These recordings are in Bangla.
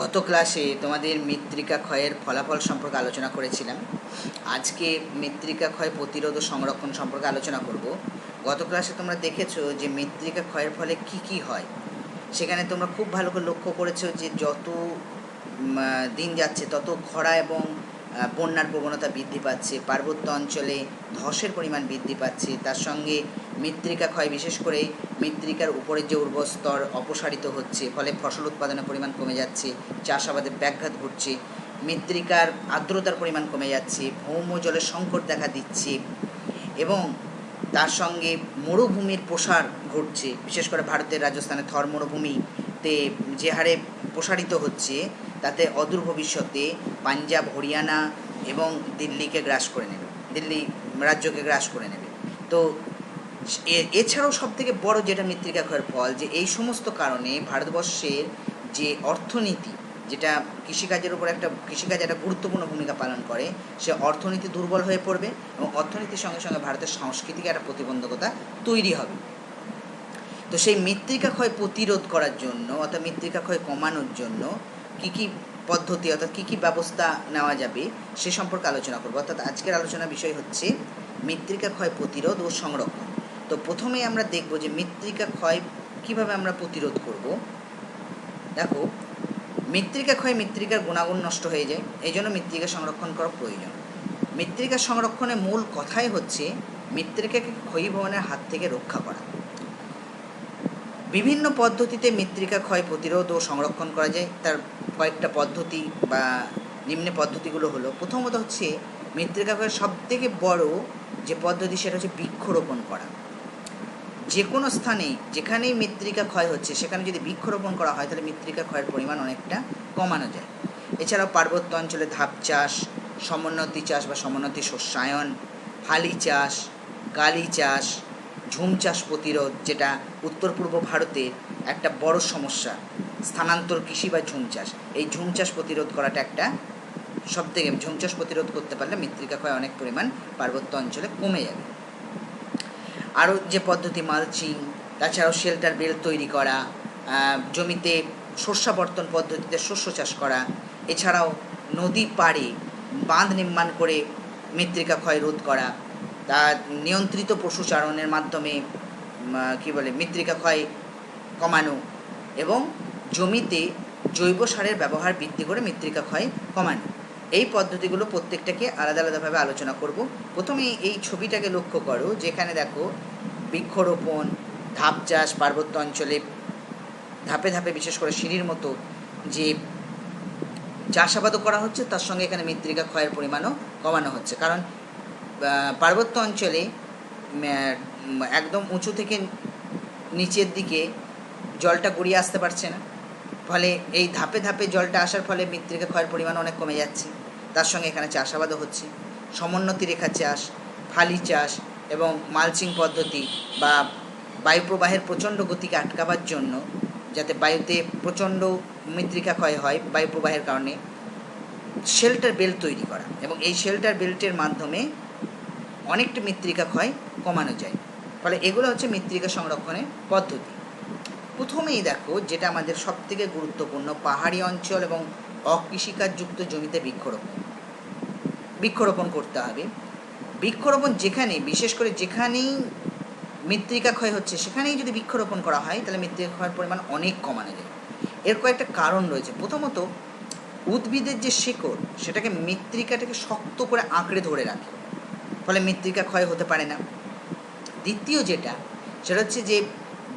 গত ক্লাসে তোমাদের মৃত্তিকা ক্ষয়ের ফলাফল সম্পর্কে আলোচনা করেছিলাম। আজকে মৃত্তিকা ক্ষয় প্রতিরোধ ও সংরক্ষণ সম্পর্কে আলোচনা করব। গত ক্লাসে তোমরা দেখেছ যে মৃত্তিকা ক্ষয়ের ফলে কি কি হয়। সেখানে তোমরা খুব ভালো করে লক্ষ্য করেছ যে যত দিন যাচ্ছে, তত খরা এবং বন্যার প্রবণতা বৃদ্ধি পাচ্ছে। পার্বত্য অঞ্চলে ধসের পরিমাণ বৃদ্ধি পাচ্ছে। তার সঙ্গে মৃত্তিকা ক্ষয় বিশেষ করে মৃত্তিকার উপরের যে উর্বর স্তর অপসারিত হচ্ছে, ফলে ফসল উৎপাদনের পরিমাণ কমে যাচ্ছে, চাষাবাদের ব্যাঘাত ঘটছে, মৃত্তিকার আর্দ্রতার পরিমাণ কমে যাচ্ছে, ভৌম জলের সংকট দেখা দিচ্ছে এবং তার সঙ্গে মরুভূমির প্রসার ঘটছে। বিশেষ করে ভারতের রাজস্থানের থর মরুভূমিতে যে হারে প্রসারিত হচ্ছে, তাতে অদূর ভবিষ্যতে পাঞ্জাব, হরিয়ানা এবং দিল্লিকে গ্রাস করে নেবে, দিল্লি রাজ্যকে গ্রাস করে নেবে। তো এছাড়াও সব থেকে বড় যেটা মৃত্তিকা ক্ষয়ের ফল, যে এই সমস্ত কারণে ভারতবর্ষের যে অর্থনীতি, যেটা কৃষিকাজের উপর একটা, কৃষিকাজ একটা গুরুত্বপূর্ণ ভূমিকা পালন করে, সে অর্থনীতি দুর্বল হয়ে পড়বে এবং অর্থনীতির সঙ্গে সঙ্গে ভারতের সাংস্কৃতিক একটা প্রতিবন্ধকতা তৈরি হবে। তো সেই মৃত্তিকা ক্ষয় প্রতিরোধ করার জন্য, অর্থাৎ মৃত্তিকা ক্ষয় কমানোর জন্য কী কী পদ্ধতি, অর্থাৎ কী কী ব্যবস্থা নেওয়া যাবে, সে সম্পর্কে আলোচনা করব। অর্থাৎ আজকের আলোচনা বিষয় হচ্ছে মৃত্তিকা ক্ষয় প্রতিরোধ ও সংরক্ষণ। তো প্রথমেই আমরা দেখব যে মৃত্তিকা ক্ষয় কীভাবে আমরা প্রতিরোধ করব। দেখো, মৃত্তিকা ক্ষয় মৃত্তিকার গুণাগুণ নষ্ট হয়ে যায় এই জন্য মৃত্তিকা সংরক্ষণ করা প্রয়োজন। মৃত্তিকা সংরক্ষণের মূল কথাই হচ্ছে মৃত্তিকাকে ক্ষয়ীভবনের হাত থেকে রক্ষা করা। বিভিন্ন পদ্ধতিতে মৃত্তিকা ক্ষয় প্রতিরোধ ও সংরক্ষণ করা যায়। তার কয়েকটা পদ্ধতি বা নিম্নে পদ্ধতিগুলো হলো, প্রথমত হচ্ছে মৃত্তিকা ক্ষয়ের সবথেকে বড় যে পদ্ধতি, সেটা হচ্ছে বৃক্ষরোপণ করা। যে কোনো স্থানে যেখানেই মৃত্তিকা ক্ষয় হচ্ছে, সেখানে যদি বৃক্ষরোপণ করা হয়, তাহলে মৃত্তিকা ক্ষয়ের পরিমাণ অনেকটা কমানো যায়। এছাড়াও পার্বত্য অঞ্চলে ধাপ চাষ, সমোন্নতি চাষ বা সমোন্নতি শস্যায়ন, হালি চাষ, গালি চাষ, ঝুম চাষ প্রতিরোধ, যেটা উত্তর পূর্ব ভারতে একটা বড় সমস্যা, স্থানান্তর কৃষি বা ঝুম চাষ। এই ঝুম চাষ প্রতিরোধ করাটা একটা সব থেকে ঝুম চাষ প্রতিরোধ করতে পারলে মৃত্তিকা ক্ষয় অনেক পরিমাণ পার্বত্য অঞ্চলে কমে যাবে। আরও যে পদ্ধতি মালচিং, তাছাড়াও শেল্টার বেল তৈরি করা জমিতে শস্যাবর্তন পদ্ধতিতে শস্য চাষ করা, এছাড়াও নদী পাড়ে বাঁধ নির্মাণ করে মৃত্তিকা ক্ষয় রোধ করা, তা নিয়ন্ত্রিত পশুচারণের মাধ্যমে কী বলে, মৃত্তিকা ক্ষয় কমানো এবং জমিতে জৈব সারের ব্যবহার বৃদ্ধি করে মৃত্তিকা ক্ষয় কমানো। এই পদ্ধতিগুলো প্রত্যেকটাকে আলাদা আলাদাভাবে আলোচনা করব। প্রথমে এই ছবিটাকে লক্ষ্য করো, যেখানে দেখো বৃক্ষরোপণ ধাপ চাষ পার্বত্য অঞ্চলে ধাপে ধাপে বিশেষ করে সিঁড়ির মতো যে চাষাবাদও করা হচ্ছে, তার সঙ্গে এখানে মৃত্তিকা ক্ষয়ের পরিমাণও কমানো হচ্ছে। কারণ পার্বত্য অঞ্চলে একদম উঁচু থেকে নিচের দিকে জলটা গড়িয়ে আসতে পারছে না। ফলে এই ধাপে ধাপে জলটা আসার ফলে মৃত্তিকা ক্ষয়ের পরিমাণ অনেক কমে যাচ্ছে। তার সঙ্গে এখানে চাষাবাদও হচ্ছে। সমোন্নতি রেখা চাষ, ফালি চাষ এবং মালচিং পদ্ধতি বা বায়ুপ্রবাহের প্রচণ্ড গতিকে আটকাবার জন্য যাতে বায়ুতে প্রচণ্ড মৃত্তিকা ক্ষয় হয় বায়ুপ্রবাহের কারণে, শেল্টার বেল্ট তৈরি করা এবং এই শেল্টার বেল্টের মাধ্যমে অনেকটা মৃত্তিকা ক্ষয় কমানো যায়। ফলে এগুলো হচ্ছে মৃত্তিকা সংরক্ষণের পদ্ধতি। প্রথমেই দেখো যেটা আমাদের সবথেকে গুরুত্বপূর্ণ, পাহাড়ি অঞ্চল এবং অকৃষিকাজযুক্ত জমিতে বৃক্ষরোপণ। বৃক্ষরোপণ করতে হবে। বৃক্ষরোপণ যেখানে, বিশেষ করে যেখানেই মৃত্তিকা ক্ষয় হচ্ছে, সেখানেই যদি বৃক্ষরোপণ করা হয়, তাহলে মৃত্তিকা ক্ষয়ের পরিমাণ অনেক কমানো যায়। এর কয়েকটা কারণ রয়েছে। প্রথমত, উদ্ভিদের যে শেকড়, সেটাকে মৃত্তিকাটাকে শক্ত করে আঁকড়ে ধরে রাখে। ফলে মৃত্তিকা ক্ষয় হতে পারে না। দ্বিতীয় যেটা, সেটা হচ্ছে যে,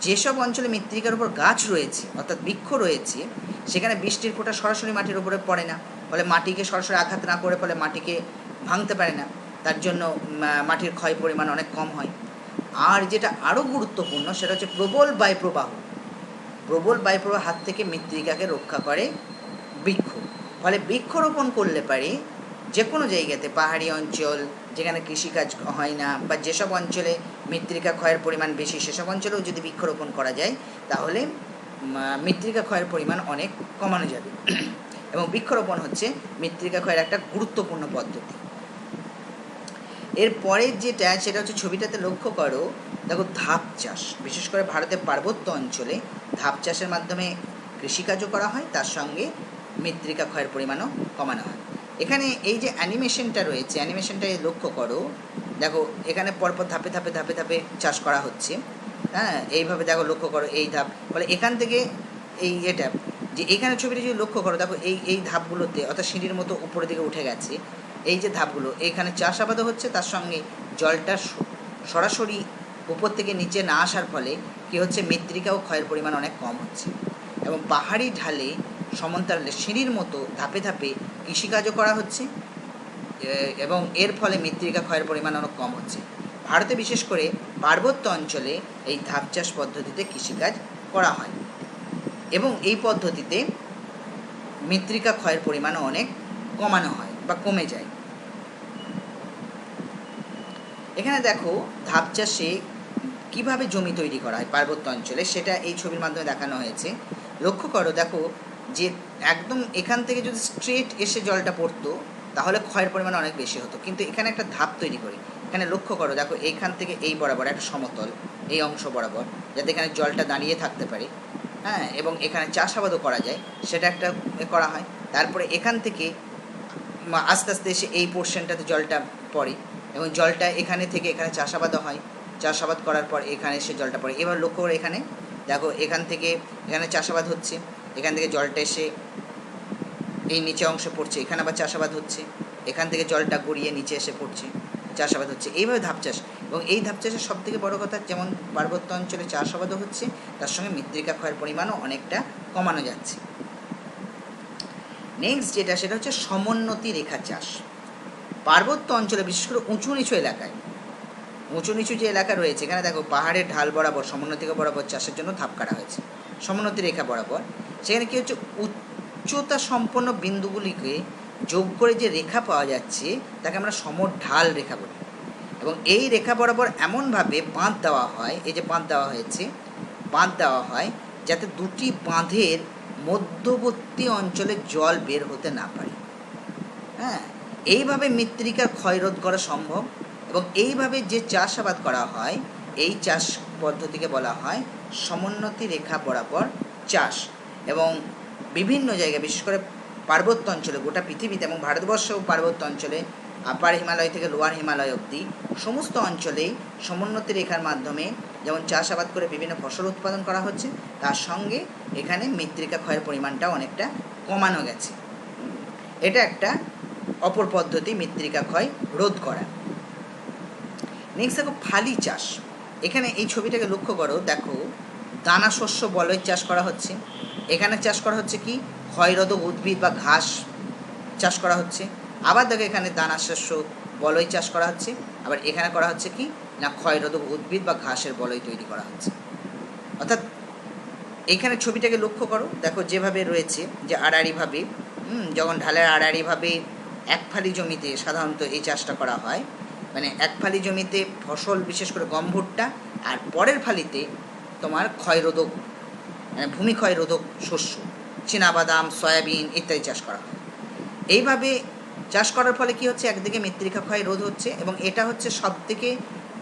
যেসব অঞ্চলে মৃত্তিকার উপর গাছ রয়েছে, অর্থাৎ বৃক্ষ রয়েছে সেখানে বৃষ্টির ফোঁটা সরাসরি মাটির উপরে পড়ে না। ফলে মাটিকে সরাসরি আঘাত না করে ফলে মাটিকে ভাঙতে পারে না। তার জন্য মাটির ক্ষয় পরিমাণ অনেক কম হয়। আর যেটা আরও গুরুত্বপূর্ণ, সেটা হচ্ছে প্রবল বায়ুপ্রবাহ। প্রবল বায়ুপ্রবাহ হাত থেকে মৃত্তিকাকে রক্ষা করে বৃক্ষ। ফলে বৃক্ষরোপণ করলে পারে যে কোনো জায়গাতে, পাহাড়ি অঞ্চল, যেখানে কৃষিকাজ হয় না, বা যেসব অঞ্চলে মৃত্তিকা ক্ষয়ের পরিমাণ বেশি, সেসব অঞ্চলেও যদি বৃক্ষরোপণ করা যায়, তাহলে মৃত্তিকা ক্ষয়ের পরিমাণ অনেক কমানো যাবে। এবং বৃক্ষরোপণ হচ্ছে মৃত্তিকা ক্ষয়ের একটা গুরুত্বপূর্ণ পদ্ধতি। এরপরে যেটা, সেটা হচ্ছে ছবিটাতে লক্ষ্য করো, দেখো ধাপ চাষ। বিশেষ করে ভারতের পার্বত্য অঞ্চলে ধাপ চাষের মাধ্যমে কৃষিকাজও করা হয়, তার সঙ্গে মৃত্তিকা ক্ষয়ের পরিমাণও কমানো হয়। এখানে এই যে অ্যানিমেশনটা রয়েছে অ্যানিমেশনটাই লক্ষ্য করো, দেখো এখানে পরপর ধাপে ধাপে ধাপে ধাপে চাষ করা হচ্ছে। হ্যাঁ এইভাবে দেখো লক্ষ্য করো, এই ধাপ। ফলে এখান থেকে এই এটা, যে এখানে ছবিটা যদি লক্ষ্য করো, দেখো এই এই ধাপগুলোতে, অর্থাৎ সিঁড়ির মতো উপরের দিকে উঠে গেছে, এই যে ধাপগুলো, এখানে চাষাবাদও হচ্ছে, তার সঙ্গে জলটা সরাসরি উপর থেকে নিচে না আসার ফলে কি হচ্ছে মৃত্তিকা ও ক্ষয়ের পরিমাণ অনেক কম হচ্ছে। এবং পাহাড়ি ঢালে সমান্তরালে সিঁড়ির মতো ধাপে ধাপে কৃষিকাজও করা হচ্ছে এবং এর ফলে মৃত্তিকা ক্ষয়ের পরিমাণ অনেক কম হচ্ছে। ভারতে বিশেষ করে পার্বত্য অঞ্চলে এই ধাপ চাষ পদ্ধতিতে কৃষিকাজ করা হয়। এবং এই পদ্ধতিতে মৃত্তিকা ক্ষয়ের পরিমাণও অনেক কমানো হয় বা কমে যায়। এখানে দেখো ধাপ চাষে কীভাবে জমি তৈরি করা হয় পার্বত্য অঞ্চলে, সেটা এই ছবির মাধ্যমে দেখানো হয়েছে। লক্ষ্য করো দেখো যে একদম এখান থেকে যদি স্ট্রেট এসে জলটা পড়তো তাহলে ক্ষয়ের পরিমাণ অনেক বেশি হতো। কিন্তু এখানে একটা ধাপ তৈরি করি। এখানে লক্ষ্য করো, দেখো এইখান থেকে এই বরাবর একটা সমতল, এই অংশ বরাবর, যাতে এখানে জলটা দাঁড়িয়ে থাকতে পারে। হ্যাঁ এবং এখানে চাষাবাদও করা যায়, সেটা একটা করা হয়। তারপরে এখান থেকে আস্তে আস্তে এসে এই পোর্শনটাতে জলটা পড়ে, এবং জলটা এখানে থেকে এখানে চাষাবাদও হয়। চাষাবাদ করার পর এখানে এসে জলটা পড়ে। এবার লক্ষ্য করে এখানে, দেখো এখান থেকে এখানে চাষাবাদ হচ্ছে, এখান থেকে জলটা এসে এই নিচে অংশে পড়ছে, এখানে আবার চাষাবাদ হচ্ছে। এখান থেকে জলটা গড়িয়ে নিচে এসে পড়ছে, চাষাবাদ হচ্ছে। এইভাবে ধাপ চাষ। এবং এই ধাপ চাষের সব থেকে বড় কথা, যেমন পার্বত্য অঞ্চলে চাষাবাদও হচ্ছে, তার সঙ্গে মৃত্তিকা ক্ষয়ের পরিমাণও অনেকটা কমানো যাচ্ছে। নেক্সট যেটা, সেটা হচ্ছে সমোন্নতি রেখা চাষ। পার্বত্য অঞ্চলে, বিশেষ করে উঁচু নিচু এলাকায়, উঁচু নিচু যে এলাকা রয়েছে, এখানে দেখো পাহাড়ের ঢাল বরাবর সমোন্নতি রেখা বরাবর চাষের জন্য ধাপ কাটা হয়েছে। সমোন্নতি রেখা বরাবর। সেখানে কি হচ্ছে? উচ্চতা সম্পন্ন বিন্দুগুলিকে যোগ করে যে রেখা পাওয়া যাচ্ছে, তাকে আমরা সমঢাল রেখা বলি। এবং এই রেখা বরাবর এমনভাবে বাঁধ দেওয়া হয়, এই যে বাঁধ দেওয়া হয়েছে, বাঁধ দেওয়া হয় যাতে দুটি বাঁধের মধ্যবর্তী অঞ্চলে জল বের হতে না পারে। হ্যাঁ এইভাবে মৃত্তিকার ক্ষয়রোধ করা সম্ভব এবং এইভাবে যে চাষাবাদ করা হয়, এই চাষ পদ্ধতিকে বলা হয় সমোন্নতি রেখা বরাবর চাষ। এবং বিভিন্ন জায়গায়, বিশেষ করে পার্বত্য অঞ্চলে, গোটা পৃথিবীতে এবং ভারতবর্ষও পার্বত্য অঞ্চলে, আপার হিমালয় থেকে লোয়ার হিমালয় অবধি সমস্ত অঞ্চলেই সমোন্নতি রেখার মাধ্যমে যেমন চাষাবাদ করে বিভিন্ন ফসল উৎপাদন করা হচ্ছে, তার সঙ্গে এখানে মৃত্তিকা ক্ষয়ের পরিমাণটাও অনেকটা কমানো গেছে। এটা একটা অপর পদ্ধতি মৃত্তিকা ক্ষয় রোধ করা। নেক্সট দেখো ফালি চাষ। এখানে এই ছবিটাকে লক্ষ্য করো, দেখো দানা শস্য বলয় চাষ করা হচ্ছে। এখানে চাষ করা হচ্ছে কি? ক্ষয়রোধক উদ্ভিদ বা ঘাস চাষ করা হচ্ছে। আবার দেখো এখানে দানা শস্য বলয় চাষ করা হচ্ছে। আবার এখানে করা হচ্ছে কি? না ক্ষয়রোধক উদ্ভিদ বা ঘাসের বলয় তৈরি করা হচ্ছে। অর্থাৎ এখানে ছবিটাকে লক্ষ্য করো। দেখো যেভাবে রয়েছে যে আড়াআড়িভাবে হুম, যখন ঢালের আড়াআড়িভাবে এক ফালি জমিতে সাধারণত এই চাষটা করা হয় মানে এক ফালি জমিতে ফসল বিশেষ করে গম ভুট্টা আর পরের ফালিতে তোমার ক্ষয়রোধক মানে ভূমি ক্ষয়রোধক শস্য, চীনাবাদাম, সয়াবিন ইত্যাদি চাষ করা হয়। এইভাবে চাষ করার ফলে কি হচ্ছে? একদিকে মৃত্তিকা ক্ষয় রোধ হচ্ছে এবং এটা হচ্ছে সব থেকে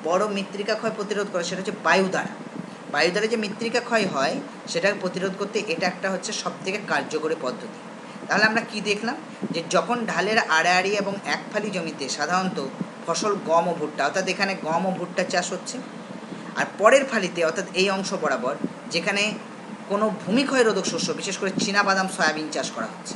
বড় মৃত্তিকা ক্ষয় প্রতিরোধ করে, সেটা হচ্ছে বায়ু দ্বারা। বায়ু দ্বারা যে মৃত্তিকা ক্ষয় হয় সেটাকে প্রতিরোধ করতে এটা একটা হচ্ছে সব থেকে কার্যকরী পদ্ধতি। তাহলে আমরা কি দেখলাম? যে যখন ঢালের আড়াআড়ি এবং এক ফালি জমিতে সাধারণত ফসল গম ও ভুট্টা, অর্থাৎ এখানে গম ও ভুট্টা চাষ হচ্ছে, আর পরের ফালিতে, অর্থাৎ এই অংশ বরাবর, যেখানে কোনো ভূমি ক্ষয়রোধক শস্য, বিশেষ করে চীনাবাদাম সয়াবিন চাষ করা হচ্ছে।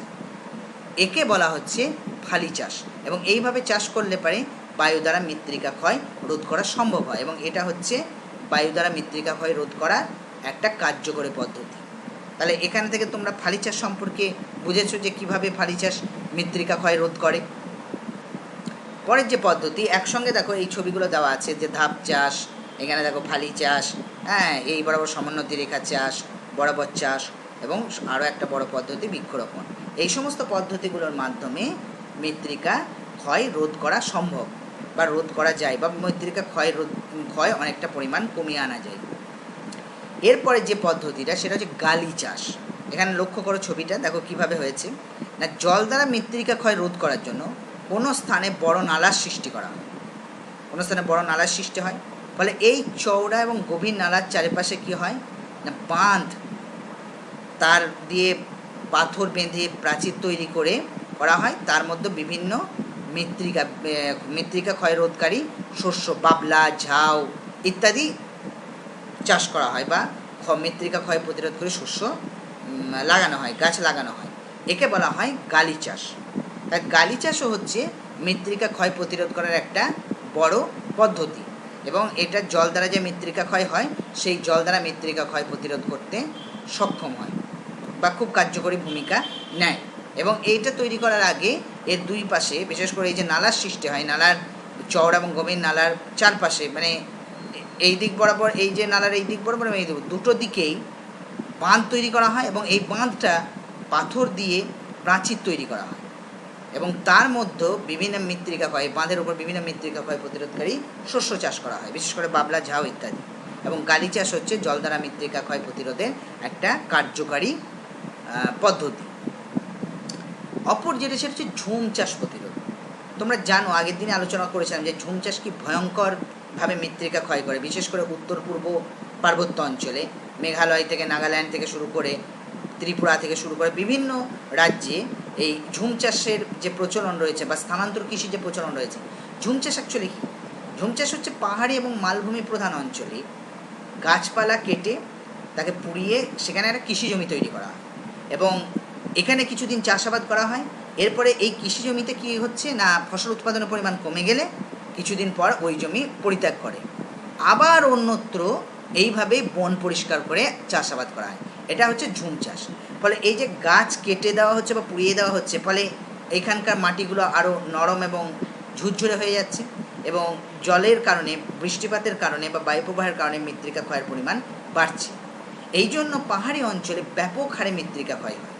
একে বলা হচ্ছে ফালি চাষ এবং এইভাবে চাষ করলে পারে বায়ু দ্বারা মৃত্তিকা ক্ষয় রোধ করা সম্ভব হয় এবং এটা হচ্ছে বায়ু দ্বারা মৃত্তিকা ক্ষয় রোধ করার একটা কার্যকরী পদ্ধতি। তাহলে এখান থেকে তোমরা ফালি চাষ সম্পর্কে বুঝেছ যে কীভাবে ফালি চাষ মৃত্তিকা ক্ষয় রোধ করে? পরের যে পদ্ধতি, একসঙ্গে দেখো এই ছবিগুলো দেওয়া আছে যে ধাপ চাষ, এখানে দেখো ফালি চাষ হ্যাঁ এই বরাবর সমোন্নতি রেখা চাষ বরাবর চাষ এবং আরও একটা বড় পদ্ধতি বৃক্ষরোপণ। এই সমস্ত পদ্ধতিগুলোর মাধ্যমে মৃত্তিকা ক্ষয় রোধ করা সম্ভব বা রোধ করা যায় বা মৃত্তিকা ক্ষয় রোধ, ক্ষয় অনেকটা পরিমাণ কমিয়ে আনা যায়। এরপরে যে পদ্ধতিটা সেটা হচ্ছে গালি চাষ। এখানে লক্ষ্য করো ছবিটা, দেখো কীভাবে হয়েছে। না, জল দ্বারা মৃত্তিকা ক্ষয় রোধ করার জন্য কোনো স্থানে বড় নালার সৃষ্টি করা হয়। কোনো স্থানে বড় নালার সৃষ্টি হয়। ফলে এই চওড়া এবং গভীর নালার চারিপাশে কি হয়? বাঁধ তার দিয়ে পাথর বেঁধে প্রাচীর তৈরি করে করা হয়। তার মধ্যে বিভিন্ন মৃত্তিকা মৃত্তিকা ক্ষয় রোধকারী শস্য, বাবলা, ঝাউ ইত্যাদি চাষ করা হয় বা মৃত্তিকা ক্ষয় প্রতিরোধ করে শস্য লাগানো হয়, গাছ লাগানো হয়। একে বলা হয় গালি চাষ। তাই গালি চাষও হচ্ছে মৃত্তিকা ক্ষয় প্রতিরোধ করার একটা বড় পদ্ধতি। এবং এটা জল দ্বারা যে মৃত্তিকা ক্ষয় হয়, সেই জল দ্বারা মৃত্তিকা ক্ষয় প্রতিরোধ করতে সক্ষম হয় বা খুব কার্যকরী ভূমিকা নেয়। এবং এইটা তৈরি করার আগে এর দুই পাশে, বিশেষ করে এই যে নালার সৃষ্টি হয়, নালার চওড়া এবং গভীর নালার চারপাশে মানে এই দিক বরাবর, এই যে নালার এই দিক বরাবর এই দুটো দিকেই বাঁধ তৈরি করা হয় এবং এই বাঁধটা পাথর দিয়ে প্রাচীর তৈরি করা হয়। এবং তার মধ্যে বিভিন্ন মৃত্তিকা ক্ষয় বাঁধের উপর বিভিন্ন মৃত্তিকা ক্ষয় প্রতিরোধকারী। শস্য চাষ করা হয়, বিশেষ করে বাবলা, ঝাউ ইত্যাদি। এবং গালি চাষ হচ্ছে জল দ্বারা মৃত্তিকা ক্ষয় প্রতিরোধের একটা কার্যকারী পদ্ধতি। অপর যেটা সেটা হচ্ছে ঝুম চাষ প্রতিরোধ। তোমরা জানো, আগের দিনে আলোচনা করেছিলাম যে ঝুম চাষ কি ভয়ঙ্করভাবে মৃত্তিকা ক্ষয় করে, বিশেষ করে উত্তর পূর্ব পার্বত্য অঞ্চলে, মেঘালয় থেকে নাগাল্যান্ড থেকে শুরু করে, ত্রিপুরা থেকে শুরু করে বিভিন্ন রাজ্যে এই ঝুম চাষের যে প্রচলন রয়েছে বা স্থানান্তর কৃষির যে প্রচলন রয়েছে ঝুম চাষ অ্যাকচুয়ালি কী? ঝুম চাষ হচ্ছে পাহাড়ি এবং মালভূমি প্রধান অঞ্চলে গাছপালা কেটে তাকে পুড়িয়ে সেখানে একটা কৃষি জমি তৈরি করা এবং এখানে কিছুদিন চাষাবাদ করা হয়। এরপরে এই কৃষি জমিতে কী হচ্ছে না ফসল উৎপাদনের পরিমাণ কমে গেলে কিছুদিন পর ওই জমি পরিত্যাগ করে। আবার অন্যত্র এইভাবে বন পরিষ্কার করে চাষাবাদ করা হয়। এটা হচ্ছে ঝুম চাষ ফলে এই যে গাছ কেটে দেওয়া হচ্ছে বা পুড়িয়ে দেওয়া হচ্ছে, ফলে এখানকার মাটিগুলো আরও নরম এবং ঝুরঝুরে হয়ে যাচ্ছে এবং জলের কারণে, বৃষ্টিপাতের কারণে বা বায়ুপ্রবাহের কারণে মৃত্তিকা ক্ষয়ের পরিমাণ বাড়ছে। এই জন্য পাহাড়ি অঞ্চলে ব্যাপক হারে মৃত্তিকা ক্ষয় হয়।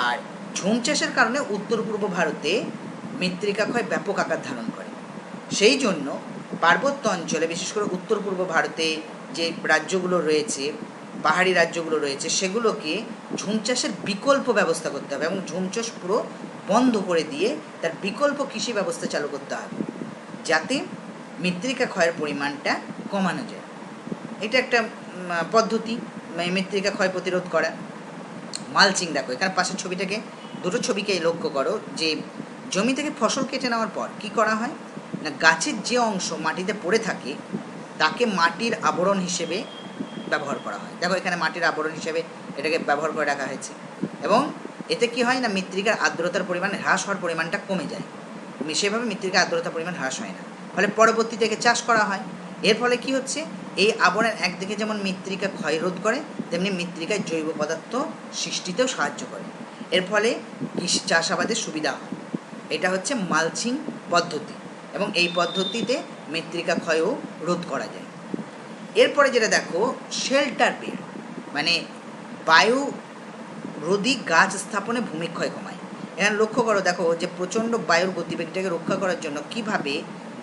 আর ঝুম চাষের কারণে উত্তর পূর্ব ভারতে মৃত্তিকা ক্ষয় ব্যাপক আকার ধারণ করে। সেই জন্য পার্বত্য অঞ্চলে, বিশেষ করে উত্তর পূর্ব ভারতে যে রাজ্যগুলো রয়েছে, পাহাড়ি রাজ্যগুলো রয়েছে, সেগুলোকে ঝুম চাষের বিকল্প ব্যবস্থা করতে হবে এবং ঝুম চাষ পুরো বন্ধ করে দিয়ে তার বিকল্প কৃষি ব্যবস্থা চালু করতে হবে, যাতে মৃত্তিকা ক্ষয়ের পরিমাণটা কমানো যায়। এটা একটা পদ্ধতি মানে মৃত্তিকা ক্ষয় প্রতিরোধ করা। মালচিং দেখো, এখানে পাশের ছবিটাকে, দুটো ছবিকে লক্ষ্য করো, যে জমি থেকে ফসল কেটে নেওয়ার পর কি করা হয়? না, গাছের যে অংশ মাটিতে পড়ে থাকে, তাকে মাটির আবরণ হিসেবে ব্যবহার করা হয়। দেখো এখানে মাটির আবরণ হিসেবে এটাকে ব্যবহার করে রাখা হয়েছে। এবং এতে কি হয় না, মৃত্তিকার আর্দ্রতার পরিমাণ হ্রাস হওয়ার পরিমাণটা কমে যায়। সেভাবে মৃত্তিকার আর্দ্রতার পরিমাণ হ্রাস হয় না। ফলে পরবর্তী থেকে চাষ করা হয়। এর ফলে কি হচ্ছে, এই আবরণ একদিকে যেমন মৃত্তিকা ক্ষয় রোধ করে, তেমনি মৃত্তিকায় জৈব পদার্থ সৃষ্টিতেও সাহায্য করে। এর ফলে কৃষি চাষাবাদের সুবিধা হয়। এটা হচ্ছে মালচিং পদ্ধতি এবং এই পদ্ধতিতে মৃত্তিকা ক্ষয়ও রোধ করা যায়। এরপরে যেটা দেখো, শেল্টার বেড মানে বায়ু রোধী গাছ স্থাপনে ভূমিক্ষয় কমায় এখানে লক্ষ্য করো, দেখো যে প্রচণ্ড বায়ুর গতিবেগটাকে রক্ষা করার জন্য কীভাবে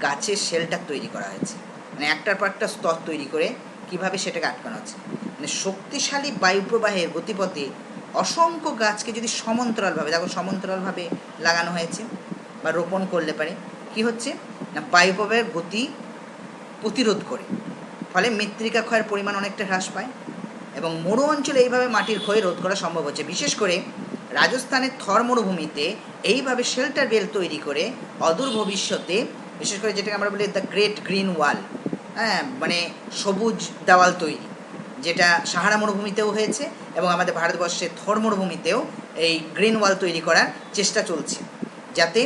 গাছের শেল্টার তৈরি করা হয়েছে। মানে একটার পর একটা স্তর তৈরি করে কীভাবে সেটাকে আটকানো হচ্ছে। মানে শক্তিশালী বায়ু প্রবাহের গতিপথে অসংখ্য গাছকে যদি সমান্তরালভাবে, দেখো সমান্তরালভাবে লাগানো হয়েছে বা রোপণ করলে পারে, কি হচ্ছে? না বায়ু প্রবাহের গতি প্রতিরোধ করে। ফলে মৃত্তিকা ক্ষয়ের পরিমাণ অনেকটা হ্রাস পায়। এবং মরু অঞ্চলে এইভাবে মাটির ক্ষয় রোধ করা সম্ভব হচ্ছে। বিশেষ করে রাজস্থানের থর মরুভূমিতে এইভাবে শেল্টার বেল তৈরি করে অদূর ভবিষ্যতে, বিশেষ করে যেটাকে আমরা বলি দ্য গ্রেট গ্রিন ওয়াল হ্যাঁ মানে সবুজ দেওয়াল তৈরি, যেটা সাহারা মরুভূমিতেও হয়েছে এবং আমাদের ভারতবর্ষের থর মরুভূমিতেও এই গ্রিন ওয়াল তৈরি করার চেষ্টা চলছে। যাতে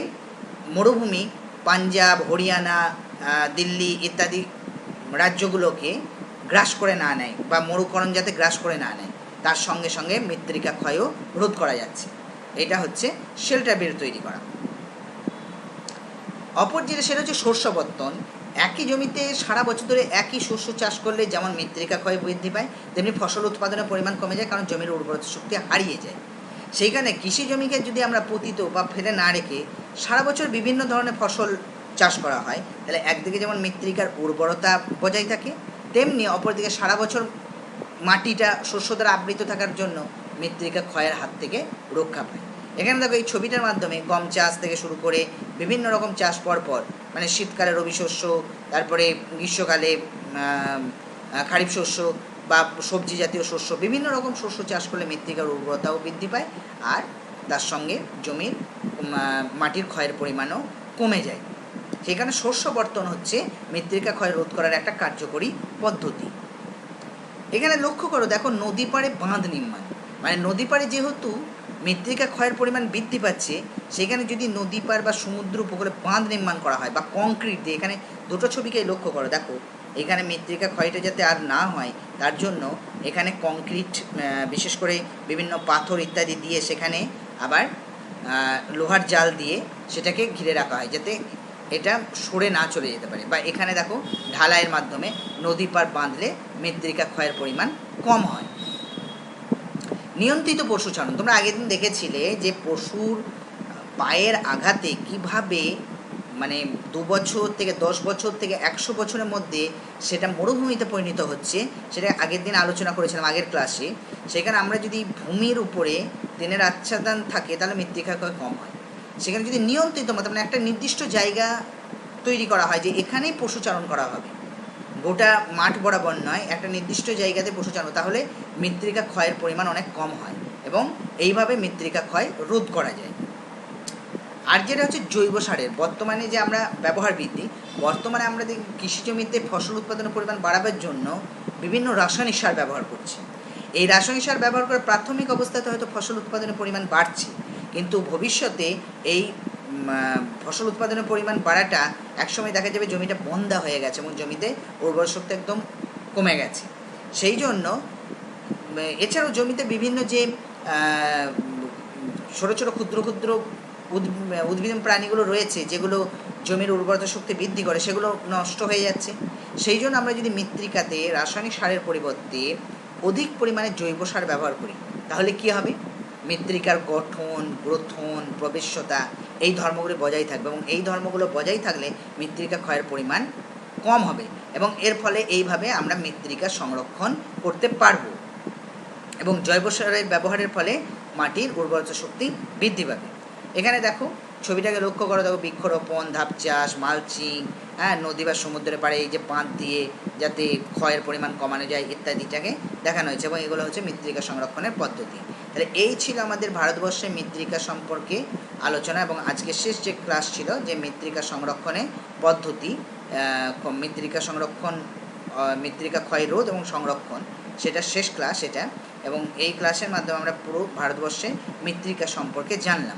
মরুভূমি, পাঞ্জাব, হরিয়ানা দিল্লি ইত্যাদি রাজ্যগুলোকে গ্রাস করে না নেয় বা মরুকরণ যাতে গ্রাস করে না নেয়, তার সঙ্গে সঙ্গে মৃত্তিকা ক্ষয়ও রোধ করা যাচ্ছে। এটা হচ্ছে শেল্টার বেল তৈরি করা। অপর যেটা, সেটা হচ্ছে শস্য বর্তন। একই জমিতে সারা বছর ধরে একই শস্য চাষ করলে যেমন মৃত্তিকা ক্ষয় বৃদ্ধি পায়, তেমনি ফসল উৎপাদনের পরিমাণ কমে যায়, কারণ জমির উর্বরতা শক্তি হারিয়ে যায়। সেইখানে কৃষি জমিকে যদি আমরা পতিত বা ফেলে না রেখে সারা বছর বিভিন্ন ধরনের ফসল চাষ করা হয়, তাহলে একদিকে যেমন মৃত্তিকার উর্বরতা বজায় থাকে তেমনি অপরদিকে সারা বছর মাটিটা শস্য দ্বারা আবৃত থাকার জন্য মৃত্তিকা ক্ষয়ের হাত থেকে রক্ষা পায়। এখানে দেখো এই ছবিটার মাধ্যমে গম চাষ থেকে শুরু করে বিভিন্ন রকম চাষ পর পর মানে শীতকালে রবি শস্য, তারপরে গ্রীষ্মকালে খারিফ শস্য বা সবজি জাতীয় শস্য, বিভিন্ন রকম শস্য চাষ করলে মৃত্তিকার উর্বরতাও বৃদ্ধি পায় আর তার সঙ্গে জমির মাটির ক্ষয়ের পরিমাণও কমে যায়। সেখানে শস্য বর্তন হচ্ছে, মৃত্তিকা ক্ষয় রোধ করার একটা কার্যকরী পদ্ধতি। এখানে লক্ষ্য করো, দেখো নদী পাড়ে বাঁধ নির্মাণ। মানে নদী পাড়ে যেহেতু মৃত্তিকা ক্ষয়ের পরিমাণ বৃদ্ধি পাচ্ছে, সেখানে যদি নদী পাড় বা সমুদ্র উপকূলে বাঁধ নির্মাণ করা হয় বা কংক্রিট দিয়ে, এখানে দুটো ছবিকে লক্ষ্য করো, দেখো। এখানে মৃত্তিকা ক্ষয়টা যাতে আর না হয়, তার জন্য এখানে কংক্রিট বিশেষ করে বিভিন্ন পাথর ইত্যাদি দিয়ে সেখানে আবার লোহার জাল দিয়ে সেটাকে ঘিরে রাখা হয়, যাতে এটা সরে না চলে যেতে পারে। বা এখানে দেখো, ঢালাইয়ের মাধ্যমে নদী পার বাঁধলে মৃত্তিকা ক্ষয়ের পরিমাণ কম হয়। নিয়ন্ত্রিত পশু পশুচারণ তোমরা আগের দিন দেখেছিলে যে পশুর পায়ের আঘাতে কীভাবে মানে দু বছর থেকে দশ বছর থেকে একশো বছরের মধ্যে সেটা মরুভূমিতে পরিণত হচ্ছে, সেটা আগের দিন আলোচনা করেছিলাম আগের ক্লাসে সেখানে আমরা যদি ভূমির উপরে দিনের আচ্ছাদন থাকে, তাহলে মৃত্তিকা ক্ষয় কম হয়। সেখানে যদি নিয়ন্ত্রিত মানে একটা নির্দিষ্ট জায়গা তৈরি করা হয় যে এখানেই পশুচারণ করা হবে। গোটা মাঠ বরাবর নয়, একটা নির্দিষ্ট জায়গাতে পশুচারণ তাহলে মৃত্তিকা ক্ষয়ের পরিমাণ অনেক কম হয় এবং এইভাবে মৃত্তিকা ক্ষয় রোধ করা যায়। আর যেটা হচ্ছে জৈব সারের, বর্তমানে যে আমরা ব্যবহার বৃদ্ধি, বর্তমানে আমরা দেখি কৃষি জমিতে ফসল উৎপাদনের পরিমাণ বাড়াবার জন্য বিভিন্ন রাসায়নিক সার ব্যবহার করছি। এই রাসায়নিক সার ব্যবহার করে প্রাথমিক অবস্থাতে হয়তো ফসল উৎপাদনের পরিমাণ বাড়ছে। কিন্তু ভবিষ্যতে এই ফসল উৎপাদনের পরিমাণ বাড়াটা একসময় দেখা যাবে জমিটা বন্ধা হয়ে গেছে এবং জমিতে উর্বর শক্তি একদম কমে গেছে। সেই জন্য এছাড়াও জমিতে বিভিন্ন যে ছোট ছোট ক্ষুদ্র ক্ষুদ্র উদ্ভিদ প্রাণীগুলো রয়েছে, যেগুলো জমির উর্বরতা শক্তি বৃদ্ধি করে, সেগুলো নষ্ট হয়ে যাচ্ছে। সেই জন্য আমরা যদি মৃত্তিকাতে রাসায়নিক সারের পরিবর্তে অধিক পরিমাণে জৈব সার ব্যবহার করি, তাহলে কি হবে? মৃত্তিকার গঠন, গ্রথন প্রবেশ্যতা এই ধর্মগুলো বজায় থাকবে এবং এই ধর্মগুলো বজায় থাকলে মৃত্তিকা ক্ষয়ের পরিমাণ কম হবে এবং এর ফলে এইভাবে আমরা মৃত্তিকা সংরক্ষণ করতে পারব এবং জৈব সারের ব্যবহারের ফলে মাটির উর্বরতা শক্তি বৃদ্ধি পাবে। এখানে দেখো, ছবিটাকে লক্ষ্য করো, দেখো বৃক্ষরোপণ, ধাপ চাষ মালচিং হ্যাঁ নদী বা সমুদ্রের পাড়ে এই যে বাঁধ দিয়ে যাতে ক্ষয়ের পরিমাণ কমানো যায় ইত্যাদিটাকে দেখানো হয়েছে এবং এগুলো হচ্ছে মৃত্তিকা সংরক্ষণের পদ্ধতি। তাহলে এই ছিল আমাদের ভারতবর্ষে মৃত্তিকা সম্পর্কে আলোচনা এবং আজকে শেষ যে ক্লাস ছিল যে মৃত্তিকা সংরক্ষণে পদ্ধতি মৃত্তিকা সংরক্ষণ মৃত্তিকা ক্ষয় রোধ এবং সংরক্ষণ, সেটা শেষ ক্লাস এটা এবং এই ক্লাসের মাধ্যমে আমরা পুরো ভারতবর্ষে মৃত্তিকা সম্পর্কে জানলাম।